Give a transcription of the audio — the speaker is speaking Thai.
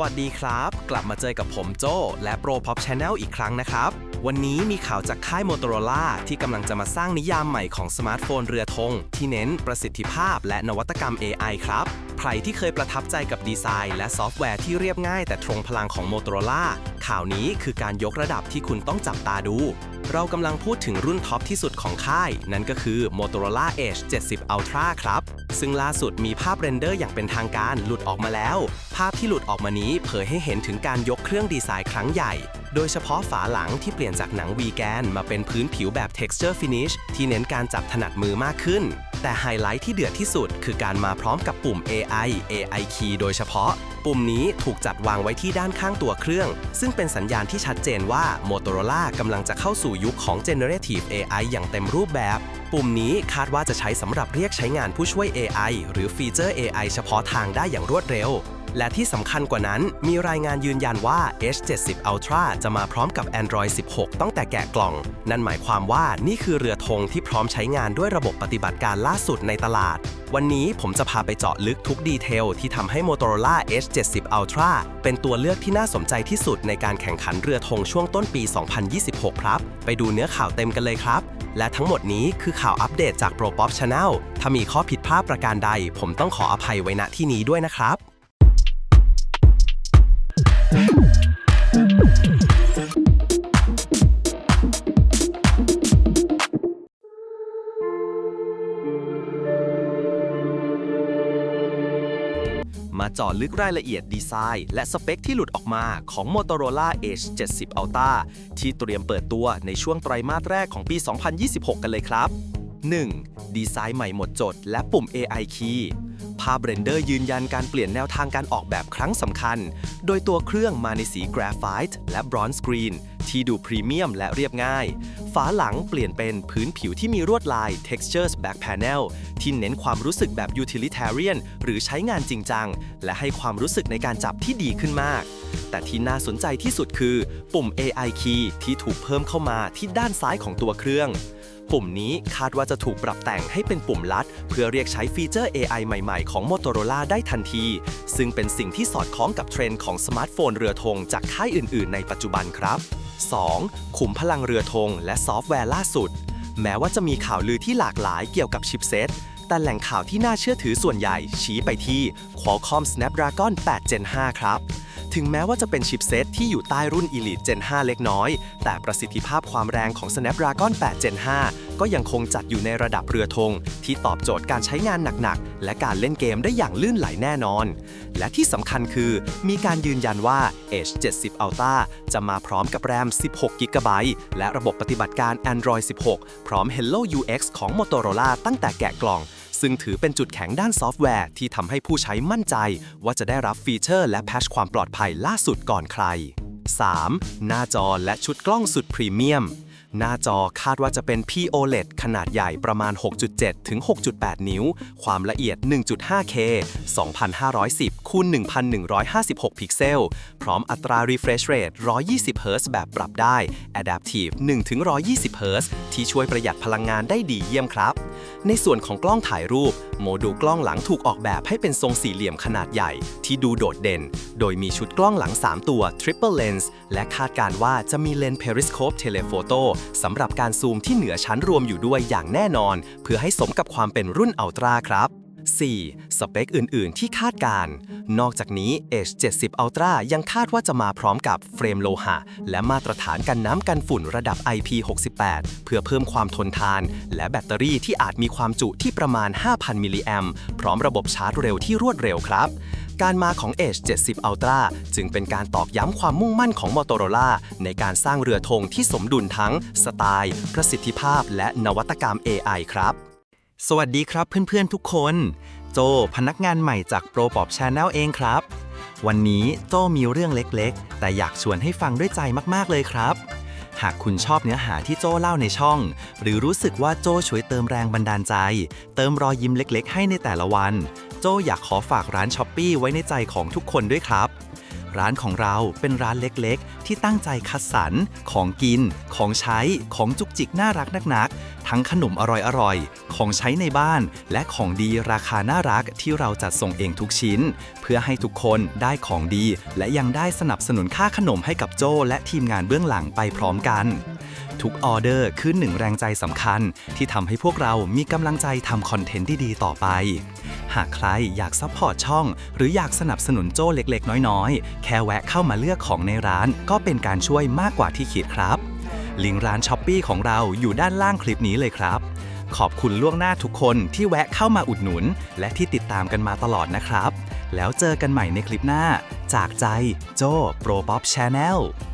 วัสดีครับ กลับมาเจอกับผมโจและ Pro Pop Channel อีกครั้งนะครับ วันนี้มีข่าวจากค่าย Motorola ที่กำลังจะมาสร้างนิยามใหม่ของสมาร์ทโฟนเรือธงที่เน้นประสิทธิภาพและนวัตกรรม AI ครับ ใครที่เคยประทับใจกับดีไซน์ และซอฟต์แวร์ที่เรียบง่ายแต่ตรงพลังของ Motorola ข่าวนี้คือการยกระดับที่คุณต้องจับตาดู เรากำลังพูดถึงรุ่นท็อปที่สุดของค่าย นั่นก็คือ Motorola Edge 70 Ultra ครับ ซึ่งล่าสุดมีภาพเรนเดอร์อย่างเป็นทางการหลุดออกมาแล้ว ภาพที่หลุดออกมานี้เผยให้เห็นถึงการยกเครื่องดีไซน์ครั้งใหญ่โดยเฉพาะฝาหลังที่เปลี่ยนจากหนังวีแกนมาเป็นพื้นผิวแบบ texture finish ที่เน้นการจับถนัดมือมากขึ้น แต่ไฮไลท์ที่เดือดที่สุด คือการมาพร้อมกับปุ่ม AI AI Key โดยเฉพาะ ปุ่มนี้ถูกจัดวางไว้ที่ด้านข้างตัวเครื่อง ซึ่งเป็นสัญญาณที่ชัดเจนว่า Motorola กำลังจะเข้าสู่ยุคของ Generative AI อย่างเต็มรูปแบบ ปุ่มนี้คาดว่าจะใช้สำหรับเรียกใช้งานผู้ช่วย AI หรือฟีเจอร์ AI เฉพาะทางได้อย่างรวดเร็ว และที่สำคัญกว่านั้นมีรายงานยืนยันว่า H70 Ultra จะมาพร้อมกับ Android 16 ตั้งแต่แกะกล่อง นั่นหมายความว่านี่คือเรือธงที่พร้อมใช้งานด้วยระบบปฏิบัติการล่าสุดในตลาด วันนี้ผมจะพาไปเจาะลึกทุกดีเทลที่ทำให้ Motorola H70 Ultra เป็นตัวเลือกที่น่าสนใจที่สุดในการแข่งขันเรือธงช่วงต้นปี 2026 ครับ ไปดูเนื้อข่าวเต็มกันเลยครับ และทั้งหมดนี้คือข่าวอัปเดตจาก Pro Pop Channel ถ้ามีข้อผิดพลาดประการใด ผมต้องขออภัยไว้ณที่นี้ด้วยนะครับ เจาะลึกรายละเอียดดีไซน์ และสเปคที่หลุดออกมาของ Motorola Edge 70 Ultra ที่เตรียมเปิดตัวในช่วงไตรมาสแรกของปี 2026 กันเลยครับ 1. ดีไซน์ใหม่หมดจด และปุ่ม AI Key ภาพเรนเดอร์ยืนยันการเปลี่ยนแนวทางการออกแบบครั้งสำคัญ โดยตัวเครื่องมาในสีกราไฟต์และบรอนซ์กรีนที่ดูพรีเมียมและเรียบง่าย ฝาหลังเปลี่ยนเป็นพื้นผิวที่มีลวดลาย Textures Back Panel ที่เน้นความรู้สึกแบบ Utilitarian หรือใช้งานจริงจัง และให้ความรู้สึกในการจับที่ดีขึ้นมาก แต่ที่น่าสนใจที่สุดคือ ปุ่ม AI Key ที่ถูกเพิ่มเข้ามาที่ด้านซ้ายของตัวเครื่อง ปุ่มนี้คาดว่าจะถูกปรับแต่งให้เป็นปุ่มลัด เพื่อเรียกใช้ฟีเจอร์ AI ใหม่ๆ ของ Motorola ได้ทันที ซึ่งเป็นสิ่งที่สอดคล้องกับเทรนด์ของสมาร์ทโฟนเรือธงจากค่ายอื่นๆ ในปัจจุบันครับ 2. ขุมพลังเรือธงและซอฟต์แวร์ล่าสุด แม้ว่าจะมีข่าวลือที่หลากหลายเกี่ยวกับชิปเซตแต่แหล่งข่าวที่น่าเชื่อถือส่วนใหญ่ชี้ไปที่ Qualcomm Snapdragon 8 Gen 5 ครับ ถึงแม้ว่าจะเป็นชิปเซตที่อยู่ใต้รุ่น Elite Gen 5 เล็กน้อย แต่ประสิทธิภาพความแรงของ Snapdragon 8 Gen 5 ก็ยังคงจัดอยู่ในระดับเรือธงที่ตอบโจทย์การใช้งานหนักๆ และการเล่นเกมได้อย่างลื่นไหลแน่นอน และที่สำคัญคือมีการยืนยันว่า Edge 70 Ultra จะมาพร้อมกับแรม 16 g b และระบบปฏิบัติการ Android 16 พร้อม Hello UX ของ Motorola ตั้งแต่แกะกล่อง ซึ่งถือเป็นจุดแข็งด้านซอฟต์แวร์ที่ทำให้ผู้ใช้มั่นใจ ว่าจะได้รับฟีเจอร์และแพชความปลอดภัยล่าสุดก่อนใคร 3. หน้าจอและชุดกล้องสุดพรีเมียม หน้าจอคาดว่าจะเป็น POLED ขนาดใหญ่ประมาณ 6.7 ถึง 6.8 นิ้ว ความละเอียด 1.5K 2510คูณ1156 พิกเซล พร้อมอัตรา refresh rate 120 Hz แบบปรับได้ Adaptive 1 ถึง 120 Hz ที่ช่วยประหยัดพลังงานได้ดีเยี่ยมครับ ในส่วนของกล้องถ่ายรูป โมดูลกล้องหลังถูกออกแบบให้เป็นทรงสี่เหลี่ยมขนาดใหญ่ ที่ดูโดดเด่น โดยมีชุดกล้องหลัง 3 ตัว Triple Lens และคาดการว่าจะมีเลนส์ Periscope Telephoto สำหรับการซูมที่เหนือชั้นรวมอยู่ด้วยอย่างแน่นอน เพื่อให้สมกับความเป็นรุ่นอัลตร้าครับ 4. สเปคอื่น ๆ ที่คาดการ นอกจากนี้ Edge 70 Ultra ยังคาดว่าจะมาพร้อมกับเฟรมโลหะ และมาตรฐานกันน้ำกันฝุ่นระดับ IP68 เพื่อเพิ่มความทนทาน และแบตเตอรี่ที่อาจมีความจุที่ประมาณ 5,000 มิลลิแอมพร้อมระบบชาร์จเร็วที่รวดเร็วครับการมาของ Edge 70 Ultra จึงเป็นการตอกย้ำความมุ่งมั่นของ Motorola ในการสร้างเรือธงที่สมดุลทั้งสไตล์ ประสิทธิภาพและนวัตกรรม AI ครับ สวัสดีครับเพื่อนๆทุกคน โจพนักงานใหม่จาก Pro Pop Channel เองครับ วันนี้โจมีเรื่องเล็กๆ แต่อยากชวนให้ฟังด้วยใจมากๆเลยครับ หากคุณชอบเนื้อหาที่โจเล่าในช่อง หรือรู้สึกว่าโจช่วยเติมแรงบันดาลใจ เติมรอยยิ้มเล็กๆ ให้ในแต่ละวัน โจอยากขอฝากร้านช้อปปีไว้ในใจของทุกคนด้วยครับ ร้านของเราเป็นร้านเล็กๆ ที่ตั้งใจคัดสรร ของกิน ของใช้ ของจุกจิกน่ารักนักๆ ทั้งขนมอร่อยๆ ของใช้ในบ้าน และของดีราคาน่ารักที่เราจัดส่งเองทุกชิ้น เพื่อให้ทุกคนได้ของดี และยังได้สนับสนุนค่าขนมให้กับโจและทีมงานเบื้องหลังไปพร้อมกันทุกออเดอร์คือหนึ่งแรงใจสำคัญ ที่ทำให้พวกเรามีกำลังใจทำคอนเทนต์ที่ดีต่อไป หากใครอยากซัพพอร์ตช่อง หรืออยากสนับสนุนโจ้เล็กๆ น้อยๆ แค่แวะเข้ามาเลือกของในร้าน ก็เป็นการช่วยมากกว่าที่คิดครับ ลิงก์ร้านช้อปปีของเราอยู่ด้านล่างคลิปนี้เลยครับ ขอบคุณล่วงหน้าทุกคนที่แวะเข้ามาอุดหนุน และที่ติดตามกันมาตลอดนะครับ แล้วเจอกันใหม่ในคลิปหน้า จากใจโจ้โปรป๊อปชาแนล